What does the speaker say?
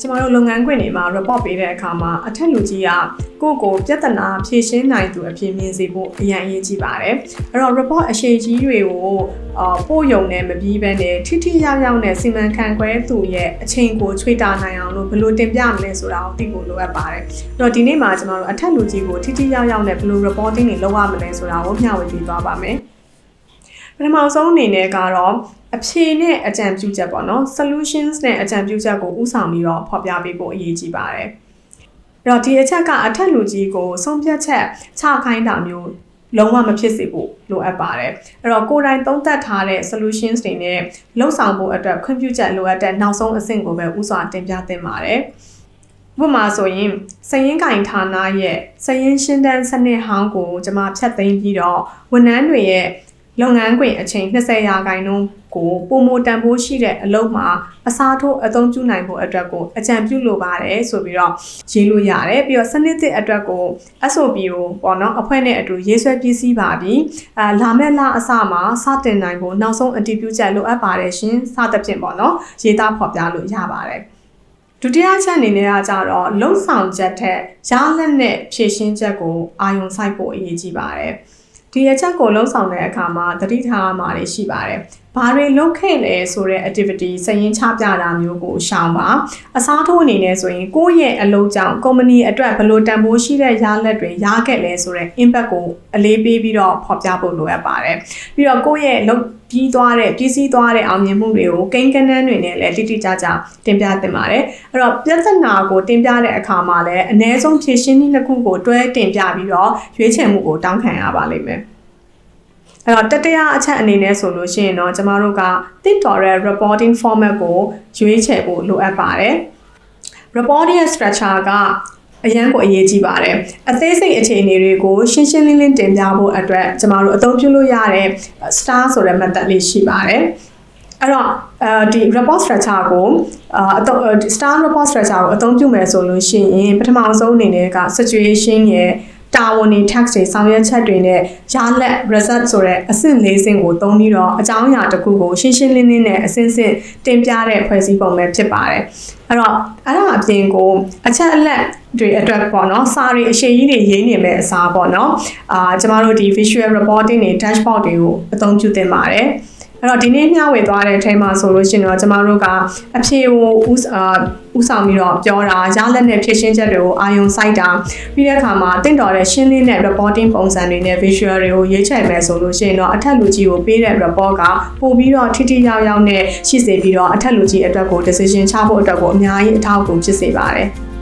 ကျမတို့လုပ်ငန်းခွင်တွေမှာ report ပေးတဲ့အခါမှာအထက်လူကြီးကကိုယ့်ကိုပြဿနာဖြေရှင်းနိုင်သူအဖြစ်မြင်စေဖို့အရင်အရေးကြီးပါတယ်။အဲ့တော့ report အရှိကြီးတွေကိုအာပို့ယုံနဲ့မပြီးဘဲနဲ့ထိထိရောက်ရောက်နဲ့စီမံခန့်ခွဲသူရဲ့အချိန်ကိုချွေတာနိုင်အောင်လို့ဘယ်လိုတင်ပြမလဲဆိုတာကိုသိဖို့လိုအပ်ပါတယ်။အဲ့တော့ဒီနေ့မှာကျမတို့အထက်လူကြီးကိုထိထိရောက်ရောက်နဲ့ဘယ်လို reporting တွေလုပ်ရမလဲဆိုတာကိုမျှဝေပေးသွားပါမယ်။ ပထမဆုံးအနေနဲ့ကတော့အဖြေနဲ့အကြံပြုချက်ပေါ့နော် solutions နဲ့အကြံပြုချက်ကိုဥဆောင်ပြီးတော့ဖော်ပြပေးဖို့အရေးကြီးပါတယ်။အဲ့တော့ဒီအချက်ကအထက်လူကြီးကိုဆုံးဖြတ်ချက်ချခိုင်းတာမျိုးလုံးဝမဖြစ်စေဖို့လိုအပ်ပါတယ်။အဲ့တော့ကိုယ်တိုင်သုံးသပ်ထားတဲ့ solutions တွေနဲ့လှုပ်ဆောင်ဖို့အတွက်ခွင့်ပြုချက်လိုအပ်တဲ့နောက်ဆုံးအဆင့်ကိုပဲဥစွာတင်ပြသင့်ပါတယ်။ဥပမာဆိုရင်စရင်ကင်ဌာနရဲ့စရင်ရှင်းတန်းစနစ်ဟောင်းကိုကျွန်မဖြတ်သိမ်းပြီးတော့ဝန်ထမ်းတွေရဲ့ လုပ်ငန်းခွင်အချိန်20ရာခိုင်နှုန်းကိုပုံမတန်ဖိုးရှိတဲ့အလုပ်မှာအစားထိုးအသုံးပြုနိုင်ဖို့အတွက်ကိုအကြံပြုလိုပါတယ်ဆိုပြီးတော့ရေးလို့ရတယ်ပြီးတော့စနစ်သစ်အတွက်ကို SOP ကိုပေါ့နော်အဖွဲ့နဲ့အတူရေးဆွဲပြည်စည်းပါပြီအာလာမယ့်လအစမှာစတင်နိုင်ဖို့နောက်ဆုံးအတည်ပြုချက်လိုအပ်ပါတယ်ရှင်စသဖြင့်ပေါ့နော်ရေးသားဖော်ပြလို့ရပါတယ်ဒုတိယချက်အနေနဲ့ကကြတော့လုံဆောင်ချက်ထက်ရလက်နဲ့ဖြည့်ရှင်းချက်ကိုအာယုံဆိုင်ဖို့အရေးကြီးပါတယ် ဒီအချက်ကိုလုံဆောင်တဲ့အခါမှာတတိထားမှာတွေရှိပါတယ်။ဘာတွေလုပ်ခဲ့လဲဆိုတဲ့ activity စရင်ချပြတာမျိုးကိုရှောင်ပါ။အစားထိုးအနေနဲ့ဆိုရင်ကိုယ့်ရဲ့အလုပ်ကြောင့် company အတွက်ဘယ်လိုတန်ဖိုးရှိတဲ့ရလဒ်တွေရခဲ့လဲဆိုတဲ့ impact ကိုအလေးပေးပြီးတော့ဖော်ပြဖို့လိုအပ်ပါတယ်။ပြီးတော့ကိုယ့်ရဲ့လုပ်ပြီးသွားတဲ့ပြည်စည်းသွားတဲ့အောင်မြင်မှုတွေကိုကိန်းကနန်းတွေနဲ့လည်းတိတိကျကျတင်ပြသင့်ပါတယ်။အဲ့တော့ပြဿနာကိုတင်ပြတဲ့အခါမှာလည်းအ ਨੇ ဆုံးဖြည့်ရှင်းနည်းတစ်ခုကိုတွဲတင်ပြပြီးတော့ရွေးချယ်မှုကိုတောင်းခံရပါလိမ့်မယ်။ အဲ့တော့တတိယအချက်အနေနဲ့ဆိုလို့ရှိရင်တော့ကျမတို့က think torrent reporting format ကိုရွေးချယ်ဖို့လိုအပ်ပါတယ် reporting ရဲ့ structure ကအရန်ကိုအရေးကြီးပါတယ်အသေးစိတ်အခြေအနေတွေကိုရှင်းရှင်းလင်းလင်းတင်ပြဖို့အတွက်ကျမတို့အသုံးပြုလို့ရတဲ့ star ဆိုတဲ့ method လေးရှိပါတယ်အဲ့တော့အဲဒီ report structure ကိုအာအတော့ star report structure ကိုအသုံးပြုမယ်ဆိုလို့ရှိရင်ပထမဆုံးအနေနဲ့က situation ရဲ့ တာဝန်တွေ tax တွေဆောင်ရွက်ချက်တွေနဲ့ရလက် result ဆိုတဲ့အဆင့်၄ဆင့်ကိုသုံးပြီးတော့အကြောင်းအရာတစ်ခုကိုရှင်းရှင်းလင်းလင်းနဲ့အဆင့်ဆင့်တင်ပြတဲ့ဖွဲ့စည်းပုံပဲဖြစ်ပါတယ်အဲ့တော့အဲ့ဒါအပြင်ကိုအချက်အလက်တွေအတွက်ပေါ့နော်စာတွေအရှိကြီးတွေရေးနေမဲ့အစားပေါ့နော်အာကျမတို့ဒီ visual reporting တွေ dashboard တွေကိုအသုံးပြုသင့်ပါတယ် အဲ့တော့ဒီနေ့မျှဝေသွားတဲ့အချိန်မှာဆိုလို့ရှိရင်တော့ကျမတို့ကအဖြေကိုဥအာဥဆောင်ပြီးတော့ပြောတာရလက်နဲ့ဖြည့်ရှင်းချက်တွေကိုအာယုံစိုက်တာပြီးတဲ့အခါမှာတင့်တော်တဲ့ရှင်းလင်းတဲ့ reporting ပုံစံတွေနဲ့ visual တွေကိုရေးချယ်မယ်ဆိုလို့ရှိရင်တော့အထက်လူကြီးကိုပေးတဲ့ report ကပို့ပြီးတော့ထိထိရောက်ရောက်နဲ့ရှိစေပြီးတော့အထက်လူကြီးအတွက်ကို decision ချဖို့အတွက်ကိုအများကြီးအထောက်အကူဖြစ်စေပါတယ်